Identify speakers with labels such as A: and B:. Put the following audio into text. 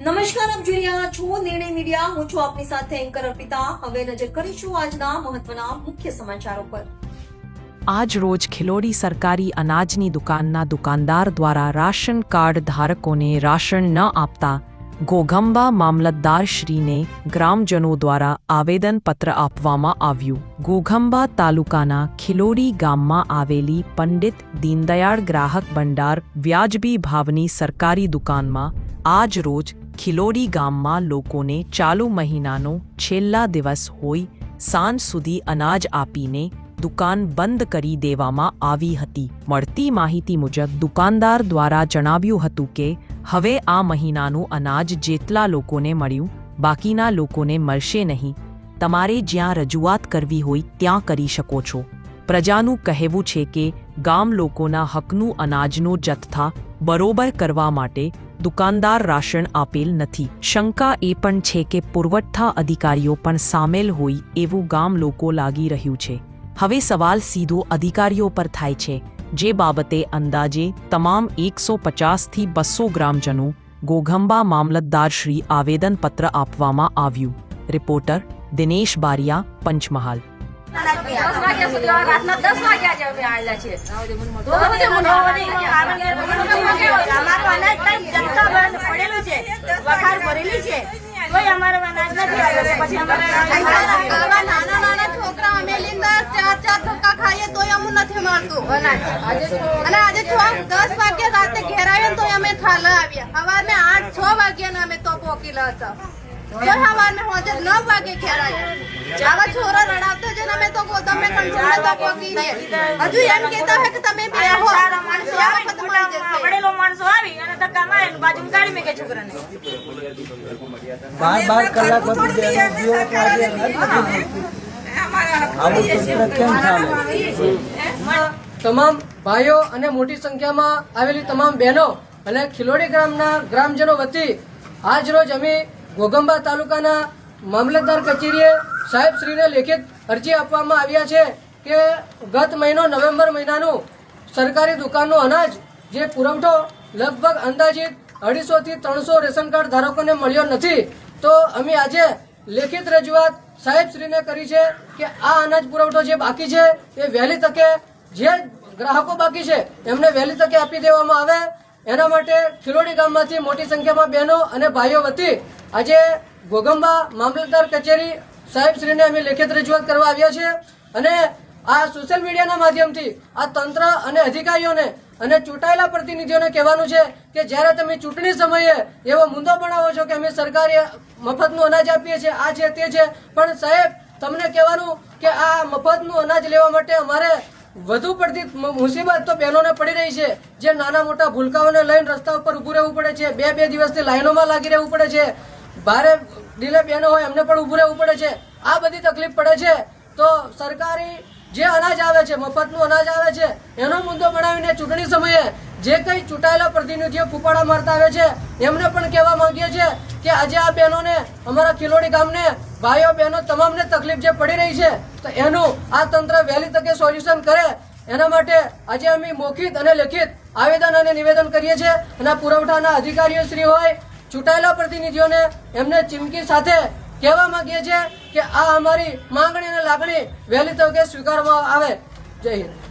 A: નમસ્કાર, આપ જોઈ રહ્યા છો નિર્ણય મીડિયા. હું છું આપની સાથે એન્કર અર્પિતા. હવે નજર કરીશું આજના મહત્વના મુખ્ય સમાચારો પર.
B: આજ રોજ ખિલોડી સરકારી અનાજની દુકાનના દુકાનદાર દ્વારા રાશન કાર્ડ ધારકોને રાશન ન આપતા ગોગંબા મામલતદારશ્રીને ગ્રામજનો દ્વારા આવેદનપત્ર આપવામાં આવ્યું. ગોગંબા તાલુકાના ખિલોડી ગામમાં આવેલી પંડિત દીનદયાળ ગ્રાહક ભંડાર વ્યાજબી ભાવની સરકારી દુકાનમાં આજ રોજ ખિલોડી ગામમાં લોકોને ચાલુ મહિનાનો છેલ્લા દિવસ હોય સાંજ સુધી અનાજ આપીને દુકાન બંધ કરી દેવામાં આવી હતી. મળતી માહિતી મુજબ, દુકાનદાર દ્વારા જણાવ્યું હતું કે, હવે આ મહિનાનું અનાજ જેટલા લોકોને મળ્યું, બાકીના લોકોને મળશે નહીં. તમારે જ્યાં રજૂઆત કરવી હોય ત્યાં કરી શકો છો. પ્રજાનું કહેવું છે કે, ગામ લોકોના હકનું અનાજનો જથ્થા બરોબર કરવા માટે દુકાનદાર રાશન આપેલ નથી. શંકા એ પણ છે કે પુરવઠા અધિકારીઓ પણ સામેલ હોય એવું ગામ લોકો લાગી રહ્યું છે. હવે સવાલ સીધો અધિકારીઓ પર થાય છે, જે બાબતે અંદાજે તમામ એકસો પચાસથી બસો ગ્રામજનો ગોઘંબા મામલતદારશ્રી આવેદનપત્ર આપવામાં આવ્યું. રિપોર્ટર દિનેશ બારિયા, પંચમહાલ.
C: અમે આવેલા તો
D: ચાર ચાર ધક્કા ખાઈએ તોય અમું નથી મળતું અને આજે છ દસ વાગ્યા રાતે ઘેર ને અમે થાલા આવ્યા સવારને આઠ, છ વાગ્યા અમે તો પોકીલા હતા. જો સવારને હોજે નવ વાગે ઘેર આવા છોરા રડાવતા છે ને અમે તો કહો કંટ્રોલ તો પોકી હજુ એમ કહેતા હોય કે તમે બે હો.
E: સારા માણસો આવે ને
D: વખત મળી
E: મોટા
D: જશે
E: વડેલો માણસો આવી અને ધક્કા મારે ને બાજુ કાઢી મેકે છોકરાને.
F: બાર બાર કલાક સુધી બેનો જીવો તો આજે નથી મળતું. આવું તંત્ર કેમ ચાલે?
G: તમામ ભાઈઓ અને મોટી સંખ્યામાં આવેલી તમામ બહેનો અને ખિલોડી ગ્રામના ગ્રામજનો વતી આજ રોજ અમે ઘોગંબા તાલુકાના મામલતદાર કચેરીએ સાહેબ શ્રીને લેખિત અરજી આપવામાં આવ્યા છે કે ગત મહિનો નવેમ્બર મહિનાનું સરકારી દુકાનનો અનાજ જે પુરવઠો લગભગ અંદાજિત અઢીસોથી ત્રણસો રેશન કાર્ડ ધારકોને મળ્યો નથી, તો અમે આજે લેખિત રજૂઆત સાહેબશ્રીને કરી છે કે આ અનાજ પુરવઠો જે બાકી છે એ વહેલી તકે જે ગ્રાહકો બાકી છે એમને વહેલી તકે આપી દેવામાં આવે. એના માટે ખિલોડી ગામમાંથી મોટી સંખ્યામાં બહેનો અને ભાઈઓ વતી આજે ગોગંબા મામલતદાર કચેરી સાહેબશ્રીને અમે લેખિત રજૂઆત કરવા આવ્યા છીએ અને આ સોશિયલ મીડિયાના માધ્યમથી આ તંત્ર અને અધિકારીઓને અને ચૂંટાયેલા પ્રતિનિધિઓને કહેવાનું છે કે જ્યારે તમે ચૂંટણી સમયે એવો મુદ્દો બનાવો છો કે અમે સરકારી મફતનું અનાજ આપીએ છીએ, આ છે, તે છે, પણ સાહેબ, તમને કહેવાનું કે આ મફતનું અનાજ લેવા માટે અમારે વધુ પડતી મુસીબત તો બહેનોને પડી રહી છે, જે નાના મોટા ભૂલકાઓને લઈને રસ્તા ઉપર ઊભું રહેવું પડે છે, બે બે દિવસથી લાઈનોમાં લાગી રહેવું પડે છે. ભારે ડીલે બહેનો હોય, એમને પણ ઊભું રહેવું પડે છે. આ બધી તકલીફ પડે છે. તો સરકારી જે અનાજ આવે છે, મફતનું અનાજ આવે છે, એનો મુદ્દો બનાવીને ચૂંટણી સમયે જે કંઈ ચૂંટાયેલા પ્રતિનિધિઓ ફૂપાડા મારતા આવે છે, એમને પણ કહેવા માંગીએ છીએ કે આજે આ બહેનોને, અમારા ખિલોડી ગામને, ભાઈઓ બહેનો તમામને તકલીફ જે પડી રહી છે, તો એનું આ તંત્ર વહેલી તકે સોલ્યુશન કરે. એના માટે આજે અમે મૌખિત અને લેખિત આવેદન અને નિવેદન કરીએ છીએ. અને પુરવઠાના અધિકારીઓ શ્રી હોય ચૂંટાયેલા પ્રતિનિધિઓને એમને ચીમકી સાથે કહેવા માંગીએ છીએ કે આ અમારી માંગણી અને લાગણી વહેલી તકે સ્વીકારવામાં આવે. જય હિન્દ.